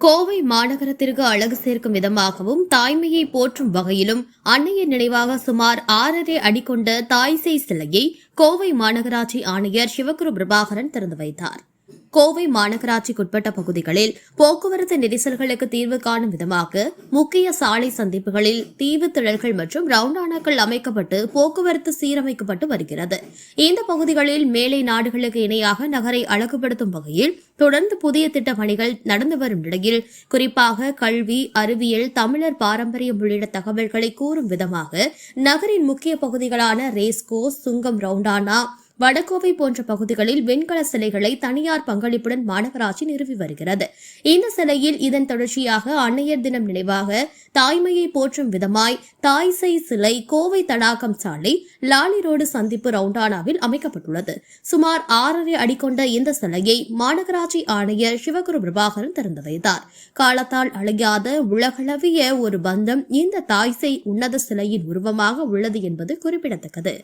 கோவை மாநகரத்திற்கு அழகு சேர்க்கும் விதமாகவும் தாய்மையை போற்றும் வகையிலும் அன்னையின் நினைவாக சுமார் ஆறரை அடி கொண்ட தாய்சை சிலையை கோவை மாநகராட்சி ஆணையர் சிவகுரு பிரபாகரன் திறந்து வைத்தார். கோவை மாநகராட்சிக்குட்பட்ட பகுதிகளில் போக்குவரத்து நெரிசல்களுக்கு தீர்வு காணும் விதமாக முக்கிய சாலை சந்திப்புகளில் தீவு திழல்கள் மற்றும் ரவுண்டானாக்கள் அமைக்கப்பட்டு போக்குவரத்து சீரமைக்கப்பட்டு வருகிறது. இந்த பகுதிகளில் மேலை நாடுகளுக்கு இணையாக நகரை அழகுபடுத்தும் வகையில் தொடர்ந்து புதிய திட்ட பணிகள் நடந்து வரும் நிலையில் குறிப்பாக கல்வி அறிவியல் தமிழர் பாரம்பரியம் உள்ளிட்ட தகவல்களை கூறும் விதமாக நகரின் முக்கிய பகுதிகளான ரேஸ்கோஸ் சுங்கம் ரவுண்டானா வடகோவை போன்ற பகுதிகளில் வெண்கல சிலைகளை தனியார் பங்களிப்புடன் மாநகராட்சி நிறுவி வருகிறது. இந்த சிலையில் இதன் தொடர்ச்சியாக அன்னையர் தினம் நினைவாக தாய்மையை போற்றும் விதமாய் தாய்சை சிலை கோவை தடாகம் சாலை லாலி ரோடு சந்திப்பு ரவுண்டானாவில் அமைக்கப்பட்டுள்ளது. சுமார் ஆறரை அடி கொண்ட இந்த சிலையை மாநகராட்சி ஆணையர் சிவகுரு பிரபாகரன் திறந்து வைத்தார். காலத்தால் அழியாத உலகளவிய ஒரு பந்தம் இந்த தாய்சை உன்னத சிலையின் உருவமாக உள்ளது என்பது குறிப்பிடத்தக்கது.